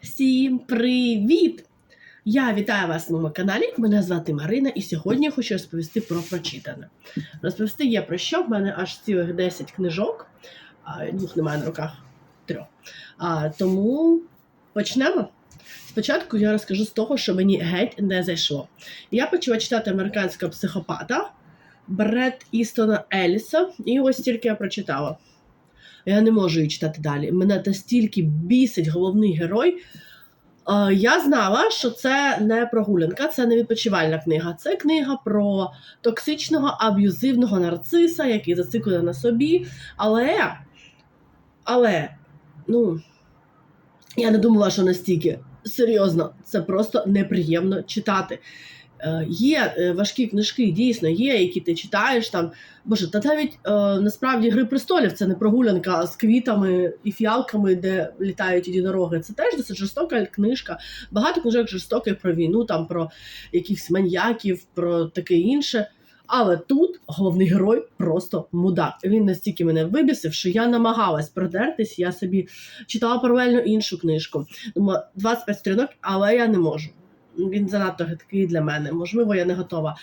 Всім привіт! Я вітаю вас на моєму каналі. Мене звати Марина, і сьогодні я хочу розповісти про прочитане. Розповісти є про що. В мене аж цілих 10 книжок, двох немає на руках трьох. А, тому почнемо. Спочатку я розкажу з того, що мені геть не зайшло. Я почала читати американського психопата Бред Істона Еліса, і ось тільки я прочитала. Я не можу її читати далі. Мене настільки бісить головний герой. Я знала, що це не прогулянка, це не відпочивальна книга. Це книга про токсичного аб'юзивного нарциса, який зациклений на собі. Але, але, ну, я не думала, що настільки. Серйозно, це просто неприємно читати. Е, Є е, важкі книжки, дійсно, є, які ти читаєш там. Боже, та навіть е, насправді Гри престолів це не прогулянка з квітами і фіалками, де літають єдинороги. Це теж досить жорстока книжка. Багато книжок жорстоких про війну, там про якихось маньяків, про таке інше. Але тут головний герой просто мудак. Він настільки мене вибісив, що я намагалась продертись. Я собі читала паралельно іншу книжку. Думаю, 25 сторінок, але я не можу. Він занадто гидкий для мене. Можливо, я не готова.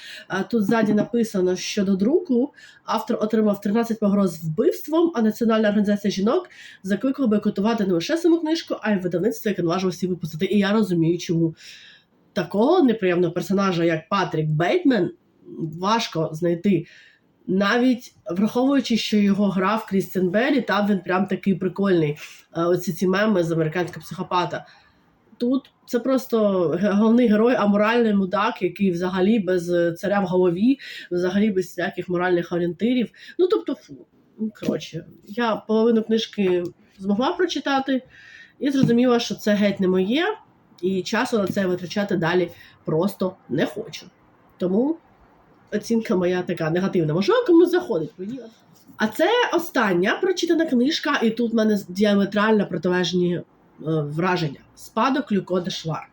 Тут ззаді написано, що до друку автор отримав 13 погроз вбивством, а Національна організація жінок закликала бойкотувати не лише саму книжку, а й видавництво, яке наважилося випустити. І я розумію, чому такого неприємного персонажа, як Патрік Бейтмен, важко знайти. Навіть враховуючи, що його грав Крістіан Беллі, там він прям такий прикольний. Оці ці меми з американського психопата. Тут це просто головний герой, аморальний мудак, який взагалі без е, царя в голові, взагалі без всяких моральних орієнтирів. Ну тобто, фу. Ну, Коротше, я половину книжки змогла прочитати і зрозуміла, що це геть не моє, і часу на це витрачати далі просто не хочу. Тому оцінка моя така негативна. Можливо, комусь заходить. А це остання прочитана книжка, і тут в мене діаметрально протилежні враження. Спадок Люко де Швар.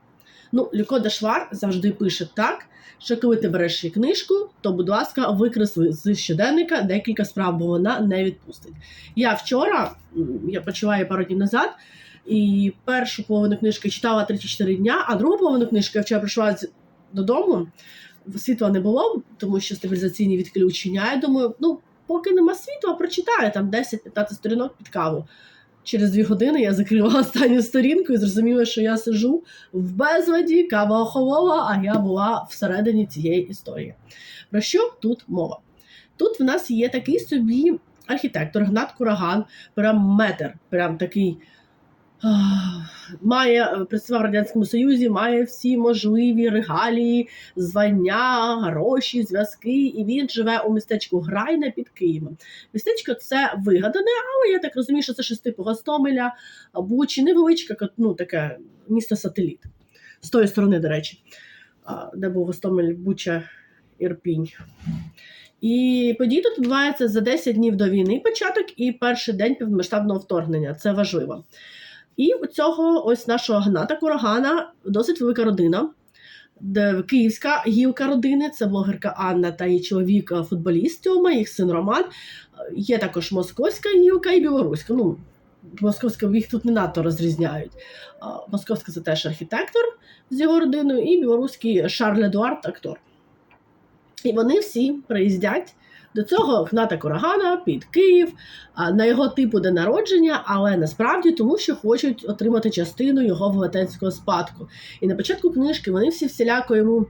Ну, Люко де Швар завжди пише так, що коли ти береш її книжку, то, будь ласка, викресли з щоденника декілька справ, бо вона не відпустить. Я вчора, я почала пару днів назад, і першу половину книжки читала 34 дня, а другу половину книжки я вчора прийшла додому. Світла не було, тому що стабілізаційні відключення. Я думаю, ну, поки нема світла, прочитаю там 10-15 сторінок під каву. Через дві години я закрила останню сторінку і зрозуміла, що я сижу в безладі, кава охолола, а я була всередині цієї історії. Про що тут мова? Тут в нас є такий собі архітектор Гнат Кураган, прям метр, прям такий. Має е, працював в радянському Союзі, має всі можливі регалії, звання, гроші, зв'язки, і він живе у містечку Грайна під Києвом. Містечко це вигадане, але я так розумію, що це щось типу Гостомеля, Бучі, невеличке, ну таке місто-сателіт. З тої сторони, до речі, де був Гостомель, Буча, Ірпінь. І події тут відбуваються за 10 днів до війни початок і перший день повномасштабного вторгнення. Це важливо. І у цього ось нашого Гната Курагана досить велика родина. Київська гілка родини, це блогерка Анна та її чоловік е, футболіст Тьома, їх син Роман. Е, Є також московська гілка і білоруська. Ну, московська їх тут не надто розрізняють. Московська це теж архітектор з його родиною, і білоруський Шарль Едуард актор. І вони всі приїздять до цього Гната Курагана під Київ на його типу день народження, але насправді тому, що хочуть отримати частину його велетенського спадку. І на початку книжки вони всі всіляко йому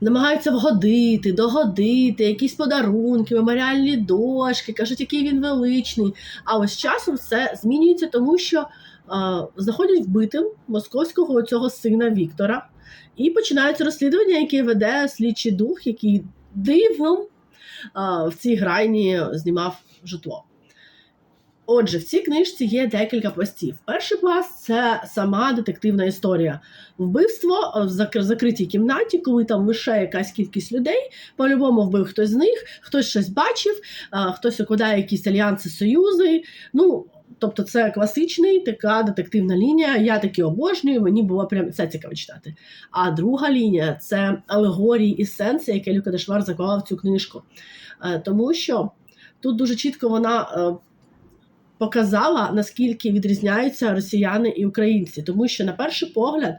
намагаються вгодити, догодити, якісь подарунки, меморіальні дошки, кажуть, який він величний. А ось з часом все змінюється, тому що а, знаходять вбитим московського цього сина Віктора. І починається розслідування, яке веде слідчий дух, який дивом в цій грайні знімав житло. Отже, в цій книжці є декілька пластів. Перший пласт це сама детективна історія. Вбивство в закритій кімнаті, коли там лише якась кількість людей, по-любому вбив хтось з них, хтось щось бачив, хтось укладає якісь альянси, союзи. Ну, тобто, це класичний така детективна лінія. Я таки обожнюю, мені було прям це цікаво читати. А друга лінія це алегорії і сенси, яке Люка Дешвар заклала в цю книжку. Е, Тому що тут дуже чітко вона е, показала, наскільки відрізняються росіяни і українці. Тому що, на перший погляд,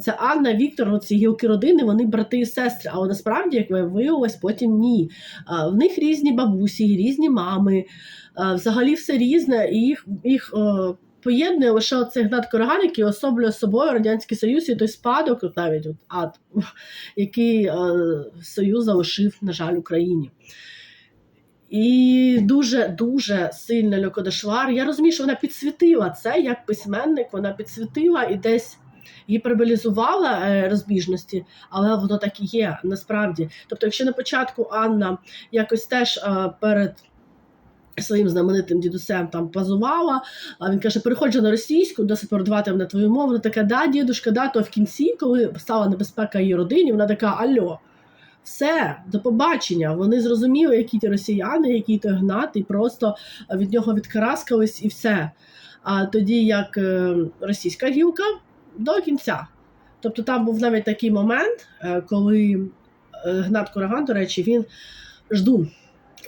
це Анна, Віктор, ці гілки родини, вони брати і сестри. Але насправді, як виявилось, потім ні. В них різні бабусі, різні мами, взагалі все різне, і їх, їх е, поєднує лише оцей Гнат Короган, який особлює собою Радянський Союз і той спадок, навіть от, ад, який е, Союз залишив, на жаль, Україні. І дуже дуже сильно Льокодешвар. Я розумію, що вона підсвітила це як письменник, вона підсвітила і десь гіперболізувала е, розбіжності, але воно так і є насправді. Тобто, якщо на початку Анна якось теж е, перед своїм знаменитим дідусем там пазувала, а він каже: переходжу на російську, досить передавати на твою мову. Вона така, да, дідушка, да, то в кінці, коли стала небезпека її родині, вона така: Альо. Все, до побачення. Вони зрозуміли, які ті росіяни, які то гнат, і просто від нього відкараскались і все. А тоді як е, російська гілка до кінця. Тобто там був навіть такий момент, е, коли е, Гнат Кураган, до речі, він ждун.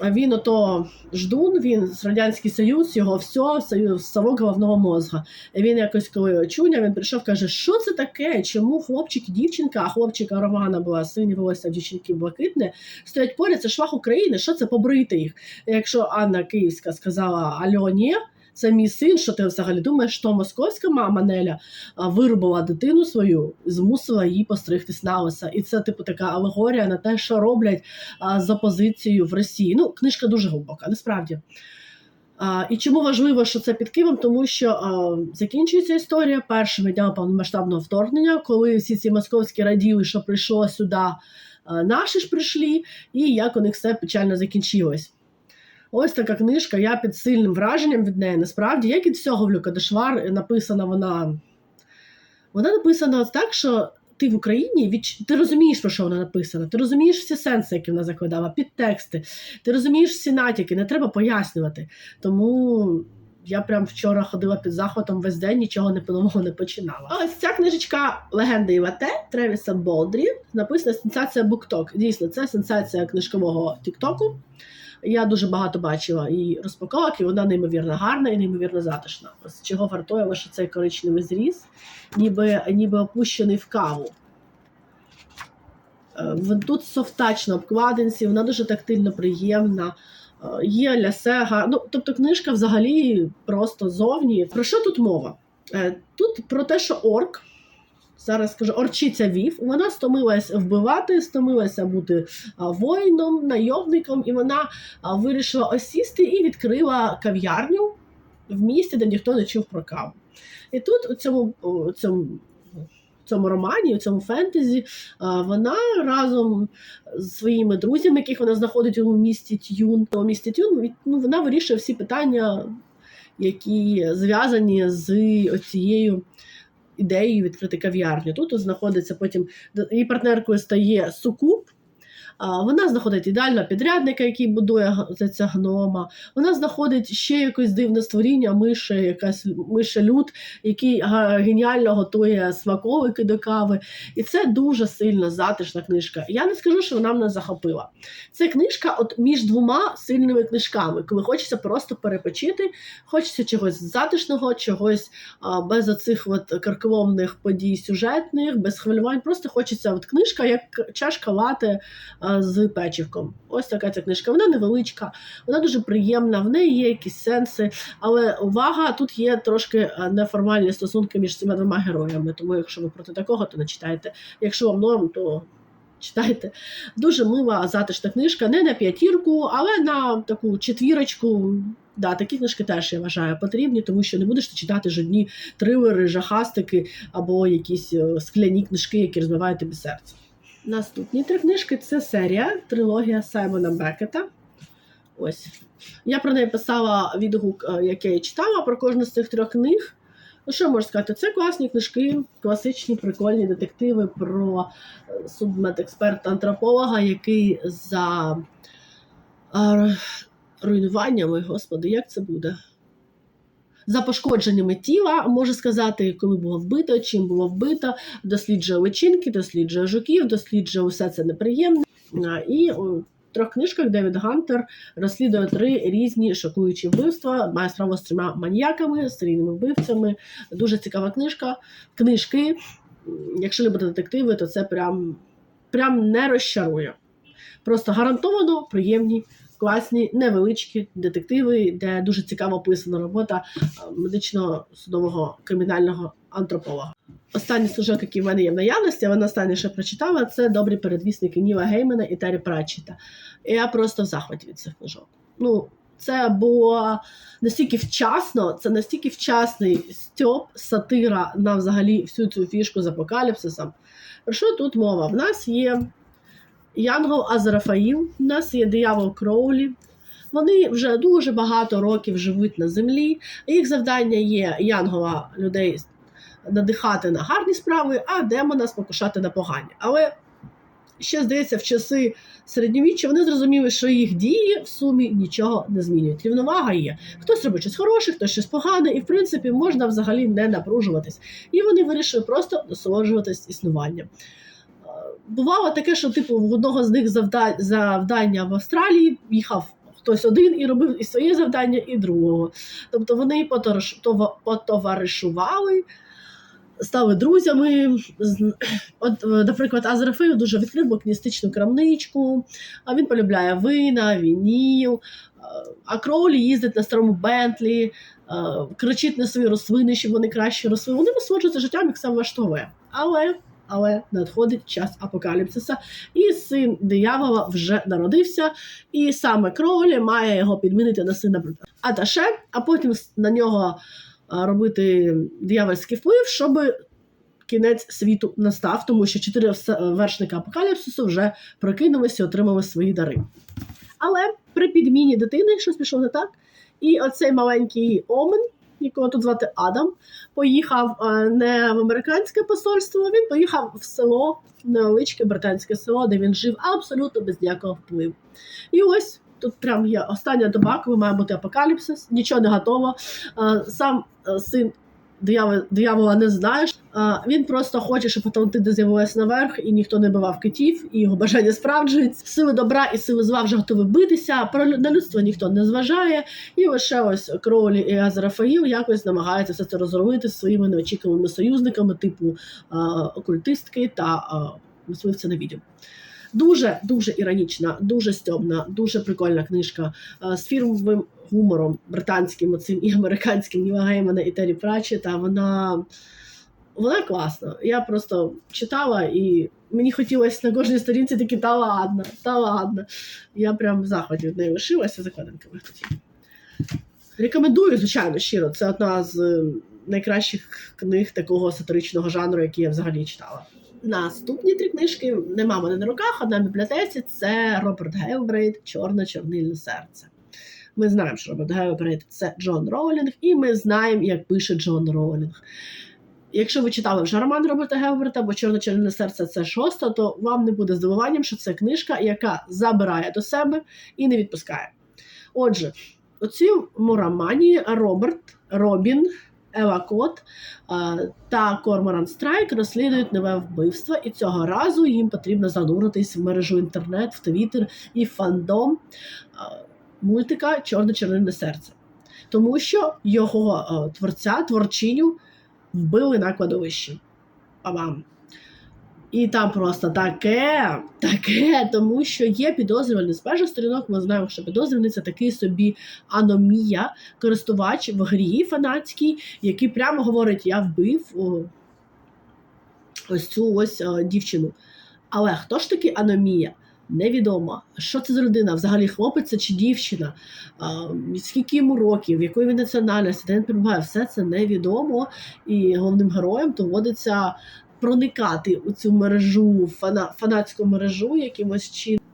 Він ото ждун, він Радянський Союз, його все, союз, совок головного мозга. Він якось коли чуня, він прийшов, каже, що це таке? Чому хлопчик і дівчинка, а хлопчика Романа була сині волосся, дівчинки блакитне, стоять поряд, це швах України, що це побрити їх? Якщо Анна Київська сказала Альо, ні, це мій син, що ти взагалі думаєш, що московська мама Неля вирубила дитину свою, змусила її постригтись на лиса. І це, типу, така алегорія на те, що роблять з опозицією в Росії. Ну, книжка дуже глибока, насправді. А, і чому важливо, що це під Києвом? Тому що а, закінчується історія першими днями повномасштабного вторгнення, коли всі ці московські раділи, що прийшло сюди, а, наші ж прийшли, і як у них все печально закінчилось. Ось така книжка, я під сильним враженням від неї. Насправді, як і всього в Люкадешвар, написана вона. Вона написана так, що ти в Україні відч... ти розумієш, про що вона написана, ти розумієш всі сенси, які вона закладала, підтексти, ти розумієш всі натяки, не треба пояснювати. Тому я прям вчора ходила під захватом весь день, нічого не по-новому не починала. Ось ця книжечка Легенда Івате Тревіса Болдрі написана сенсація Букток. Дійсно, це сенсація книжкового Тіктоку. Я дуже багато бачила і розпаковок, і вона неймовірно гарна і неймовірно затишна. Ось чого вартує лише цей коричневий зріз, ніби, ніби опущений в каву. Е, Тут софтач обкладинці, вона дуже тактильно приємна. Е, Є лясега. Ну, тобто книжка взагалі просто зовні. Про що тут мова? Е, Тут про те, що орк, зараз скажу, орчиця вів, вона стомилась вбивати, стомилася бути воїном, найомником, і вона вирішила осісти і відкрила кав'ярню в місті, де ніхто не чув про каву. І тут у цьому, у цьому, у цьому романі, у цьому фентезі, вона разом з своїми друзями, яких вона знаходить у місті Тюн, у місті Тюн, ну, вона вирішує всі питання, які зв'язані з цією ідеєю відкрити кав'ярню. Тут знаходиться потім її партнеркою стає Сукуб. Вона знаходить ідеального підрядника, який будує за ця гнома. Вона знаходить ще якесь дивне створіння, миша, якась миша люд, який геніально готує смаколики до кави. І це дуже сильно затишна книжка. Я не скажу, що вона мене захопила. Це книжка от між двома сильними книжками, коли хочеться просто перепочити, хочеться чогось затишного, чогось а, без оцих от карколомних подій сюжетних, без хвилювань. Просто хочеться от книжка, як чашка лати з печівком. Ось така ця книжка. Вона невеличка, вона дуже приємна, в неї є якісь сенси, але увага, тут є трошки неформальні стосунки між цими двома героями. Тому, якщо ви проти такого, то не читайте. Якщо вам норм, то. Читайте. Дуже мила затишна книжка, не на п'ятірку, але на таку четвірочку. Да, такі книжки теж я вважаю потрібні, тому що не будеш ти читати жодні трилери, жахастики або якісь е, скляні книжки, які розбивають тобі серце. Наступні три книжки це серія трилогія Саймона Бекета. Ось. Я про неї писала відгук, е, який я читала про кожну з цих трьох книг. Ну, що можу сказати? Це класні книжки, класичні, прикольні детективи про е, судмедексперта-антрополога, який за е, руйнуваннями, господи, як це буде? За пошкодженнями тіла може сказати, коли було вбито, чим було вбито, досліджує личинки, досліджує жуків, досліджує усе це неприємне. І о, трьох книжках Девід Гантер розслідує три різні шокуючі вбивства. Має справу з трьома маніяками, серійними вбивцями. Дуже цікава книжка. Книжки. Якщо любите детективи, то це прям, прям не розчарує. Просто гарантовано приємні, класні, невеличкі детективи, де дуже цікаво описана робота е, медичного судового кримінального антрополога. Останній служок, який в мене є в наявності, я вона останнє ще прочитала, це добрі передвісники Ніла Геймена і Террі Пратчета. І я просто в захваті від цих книжок. Ну, це було настільки вчасно, це настільки вчасний стьоп, сатира на взагалі всю цю фішку з апокаліпсисом. Про що тут мова? В нас є Янгол Азарафаїл, в нас є диявол Кроулі. Вони вже дуже багато років живуть на землі. Їх завдання є Янгола людей надихати на гарні справи, а демона спокушати на погані. Але ще здається, в часи середньовіччя вони зрозуміли, що їх дії в сумі нічого не змінюють. Рівновага є. Хтось робить щось хороше, хтось щось погане, і в принципі можна взагалі не напружуватись. І вони вирішили просто насолоджуватись існуванням. Бувало таке, що типу в одного з них завдання в Австралії їхав. Хтось один і робив і своє завдання, і другого. Тобто вони потовариш- потоваришували, стали друзями. От, наприклад, Азрафею дуже відкрив букіністичну крамничку, а він полюбляє вина, вініл, а Кроулі їздить на старому Бентлі, кричить на свої рослини, щоб вони краще росли. Вони насолоджуються життям, як сам влаштовує. Але, але надходить час апокаліпсиса, і син диявола вже народився, і саме Кроулі має його підмінити на сина Аташе, а потім на нього робити диявольський вплив, щоб кінець світу настав, тому що чотири вершника апокаліпсису вже прокинулися і отримали свої дари. Але при підміні дитини щось пішло не так. І оцей маленький Омен, якого тут звати Адам, поїхав е, не в американське посольство, він поїхав в село, невеличке британське село, де він жив абсолютно без ніякого впливу. І ось тут прям є остання доба, коли має бути апокаліпсис, нічого не готово. Е, Сам е, син диявола, не знаєш. Він просто хоче, щоб Атлантида з'явилася наверх, і ніхто не бивав китів, і його бажання справджується. Сили добра і сили зла вже готові битися. Про на людство ніхто не зважає. І лише ось Кроулі і Азарафаїл якось намагаються все це розробити своїми неочікуваними союзниками, типу окультистки та мисливця на відьом. Дуже дуже іронічна, дуже стьобна, дуже прикольна книжка е, з фірмовим гумором британським оцим і американським Ніла Геймана і Террі Пратчета. Вона, вона класна. Я просто читала і мені хотілося на кожній сторінці таки та ладно, та ладно. Я прям в захваті від неї лишилася закладинками хотів. Рекомендую, звичайно, щиро. Це одна з е, найкращих книг такого сатиричного жанру, які я взагалі читала. Наступні три книжки нема мене на руках, одна в бібліотеці це Роберт Гелбрейт Чорне чорнильне серце. Ми знаємо, що Роберт Гелбрейт це Джон Роулінг, і ми знаємо, як пише Джон Роулінг. Якщо ви читали вже роман Роберта Гелберта, бо Чорне чорне серце це шоста, то вам не буде здивуванням, що це книжка, яка забирає до себе і не відпускає. Отже, цьому романі Роберт Робін Ева Кот е, та Корморан Страйк розслідують нове вбивство, і цього разу їм потрібно зануритись в мережу інтернет, в Твіттер і фандом е, мультика Чорне червоне серце. Тому що його е, творця, творчиню вбили на кладовищі. Па-бам! І там просто таке, таке, тому що є підозрюваний з перших сторінок. Ми знаємо, що підозрюваний це такий собі аномія, користувач в грі фанатській, який прямо говорить: Я вбив о, ось цю ось о, дівчину. Але хто ж таки аномія? Невідомо. Що це за людина? Взагалі хлопець чи дівчина? А, скільки йому років, якої він національності, де він перебуває, все це невідомо. І головним героєм доводиться проникати у цю мережу, фана, фанатську мережу, якимось чином.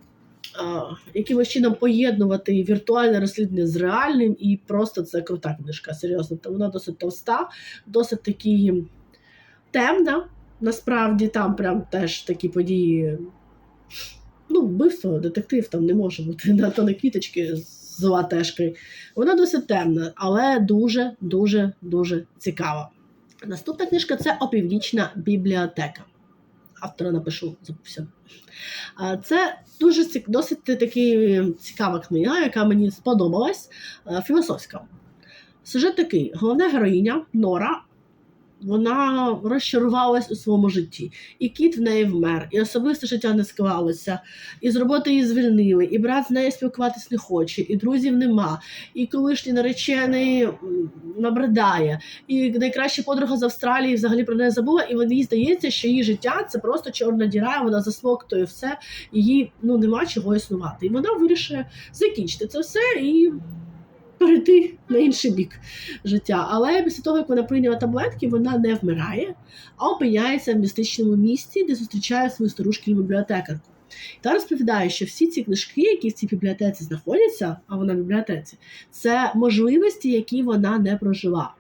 Якимось чином поєднувати віртуальне розслідування з реальним, і просто це крута книжка, серйозно. Та вона досить товста, досить такі темна. Насправді там прям теж такі події. Ну, вбивство, детектив там не може бути на то не квіточки з латешкою. Вона досить темна, але дуже, дуже, дуже цікава. Наступна книжка це опівнічна бібліотека. автора напишу. А, Це дуже досить таки цікава книга, яка мені сподобалась, е, філософська. Сюжет такий: головна героїня Нора. Вона розчарувалась у своєму житті, і кіт в неї вмер, і особисте життя не склалося, і з роботи її звільнили, і брат з нею спілкуватись не хоче, і друзів нема, і колишній наречений набридає, і найкраща подруга з Австралії взагалі про неї забула, і їй здається, що її життя це просто чорна діра, вона засмоктує все, їй ну нема чого існувати. І вона вирішує закінчити це все і перейти на інший бік життя. Але після того, як вона прийняла таблетки, вона не вмирає, а опиняється в містичному місці, де зустрічає свою старушкину бібліотекарку. Та розповідає, що всі ці книжки, які в цій бібліотеці знаходяться, а вона в бібліотеці, це можливості, які вона не прожила.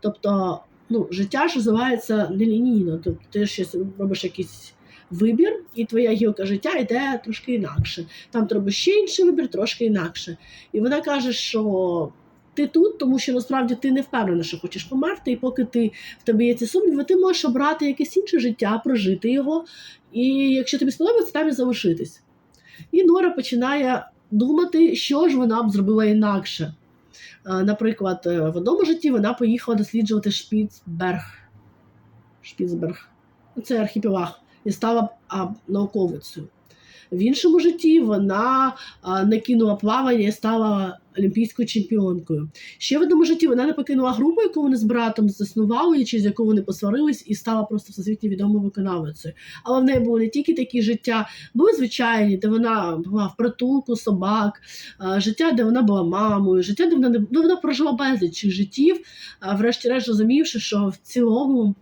Тобто, ну, життя ж розвивається нелінійно. Тобто ти щось робиш якийсь вибір, і твоя гілка життя йде трошки інакше. Там треба ще інший вибір, трошки інакше. І вона каже, що ти тут, тому що насправді ти не впевнена, що хочеш померти, і поки ти в тебе є ці сумніви, ти можеш обрати якесь інше життя, прожити його, і якщо тобі сподобається, там і залишитись. І Нора починає думати, що ж вона б зробила інакше. Е, Наприклад, е, в одному житті вона поїхала досліджувати Шпіцберг. Шпіцберг. Це архіпелаг, і стала а, науковицею. В іншому житті вона не кинула плавання і стала олімпійською чемпіонкою. Ще в одному житті вона не покинула групу, яку вони з братом заснували, чи з якою вони посварились, і стала просто всесвітньо відомою виконавицею. Але в неї були не тільки такі життя, були звичайні, де вона була в притулку собак, життя, де вона була мамою, життя, де вона не ну, вона прожила безліч життів, врешті-решт розумівши, що в цілому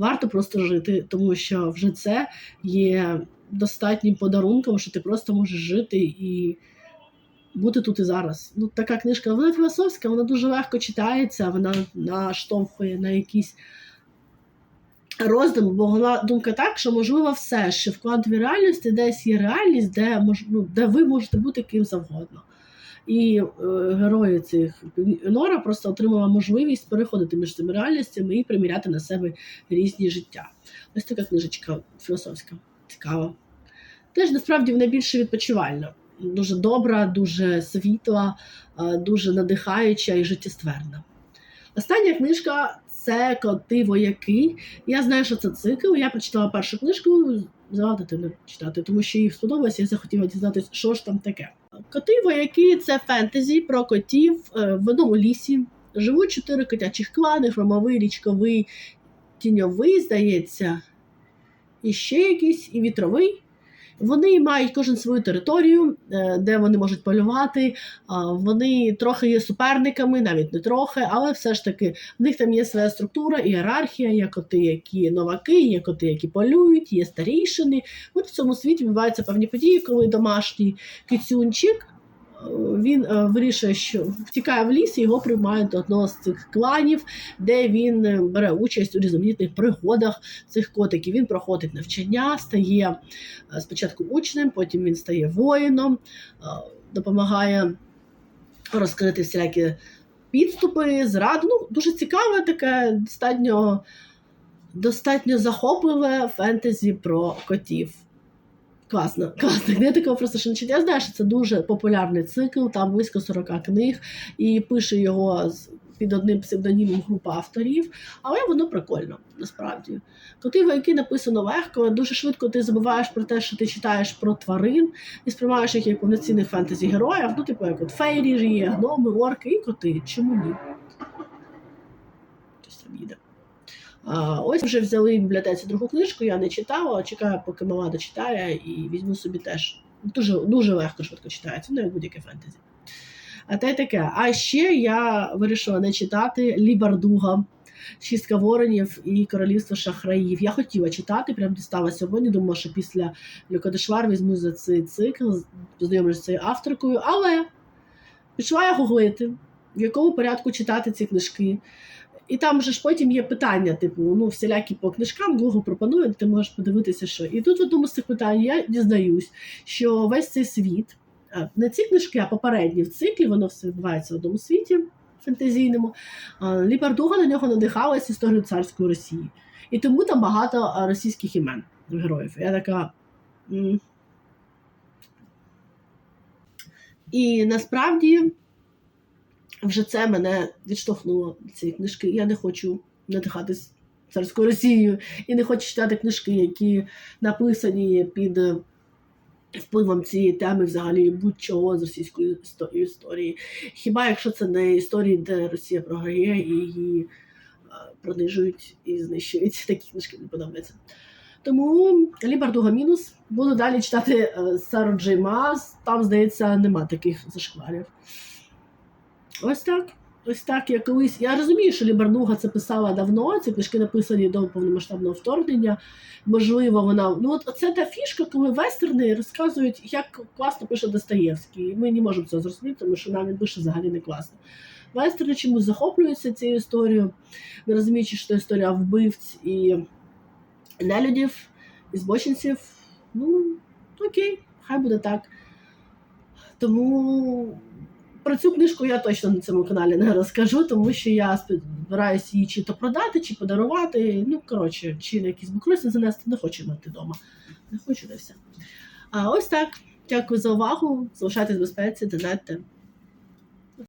варто просто жити, тому що вже це є достатнім подарунком, що ти просто можеш жити і бути тут і зараз. Ну, така книжка, вона філософська, вона дуже легко читається, вона наштовхує на якісь роздум, бо вона думка так, що можливо все, що в квантовій реальності десь є реальність, де мож, ну, де ви можете бути ким завгодно. І е, герої цих Нора просто отримала можливість переходити між цими реальностями і приміряти на себе різні життя. Ось така книжечка філософська, цікава. Теж насправді вона більше відпочивальна, дуже добра, дуже світла, е, дуже надихаюча і життєстверна. Остання книжка це Коти вояки. Я знаю, що це цикл. Я прочитала першу книжку, взяла дитину читати, тому що їй сподобалося, я захотіла дізнатися, що ж там таке. Коти вояки це фентезі про котів е, в одному лісі. Живуть чотири котячих клани: хромовий, річковий, тіньовий, здається, і ще якийсь, і вітровий. Вони мають кожен свою територію, е, де вони можуть полювати. Вони трохи є суперниками, навіть не трохи, але все ж таки в них там є своя структура, ієрархія, є коти, які новаки, є коти, які полюють, є старійшини. От в цьому світі відбуваються певні події, коли домашній кицюнчик. Він е, вирішує, що втікає в ліс, і його приймають до одного з цих кланів, де він е, бере участь у різноманітних пригодах цих котиків. Він проходить навчання, стає е, спочатку учнем, потім він стає воїном, допомагає розкрити всілякі підступи, зраду. Ну, дуже цікаве таке, достатньо, достатньо захопливе фентезі про котів. Класно, класно. Я такого просто не читала. Я знаю, що це дуже популярний цикл, там близько 40 книг, і пише його під одним псевдонімом група авторів, але воно прикольно, насправді. Коти вояки написано легко, дуже швидко ти забуваєш про те, що ти читаєш про тварин і сприймаєш їх як повноцінних фентезі героїв. Ну, типу, як от фейрі ж є, гноми, орки і коти. Чому ні? Хтось там їде. Ось вже взяли в бібліотеці другу книжку, я не читала, чекаю, поки мала дочитає, і візьму собі теж. Дуже, дуже легко швидко читається, ну як будь-яке фентезі. А те таке. А ще я вирішила не читати Лібардуга, Шістка воронів і Королівство шахраїв. Я хотіла читати, прям дістала сьогодні. Думала, що після Люкодешвар візьму за цей цикл, познайомлюся з цією авторкою, але пішла я гуглити, в якому порядку читати ці книжки. І там же ж потім є питання, типу, ну, всілякі по книжкам, Google пропонує, ти можеш подивитися, що. І тут в одному з цих питань я дізнаюсь, що весь цей світ, не ці книжки, а попередні в циклі, воно все відбувається в одному світі фентезійному. А, Лі Бардуга на нього надихалась історією царської Росії. І тому там багато російських імен героїв. Я така. І насправді вже це мене відштовхнуло від цієї книжки. Я не хочу надихатись царською Росією і не хочу читати книжки, які написані під е, впливом цієї теми взагалі будь-чого з російської історії. Хіба якщо це не історії, де Росія програє і її е, принижують і знищують, такі книжки мені подобаються. Тому Лібардуга мінус. Буду далі читати е, Сару Джей Мас. Там, здається, нема таких зашкварів. Ось так. Ось так, я колись. Я розумію, що Лібардуга це писала давно, ці книжки написані до повномасштабного вторгнення. Можливо, вона. Ну, от це та фішка, коли вестерни розказують, як класно пише Достоєвський. І Ми не можемо цього зрозуміти, тому що нам він пише взагалі не класно. Вестерни чомусь захоплюються цією історією, не розуміючи, що це історія вбивць і нелюдів, і збочинців. Ну, окей, хай буде так. Тому про цю книжку я точно на цьому каналі не розкажу, тому що я збираюся її чи то продати, чи подарувати. Ну, коротше, чи на якісь букроси занести, не хочу мати вдома. Не хочу де все. А ось так. Дякую за увагу. Залишайтесь в безпеці, донатьте.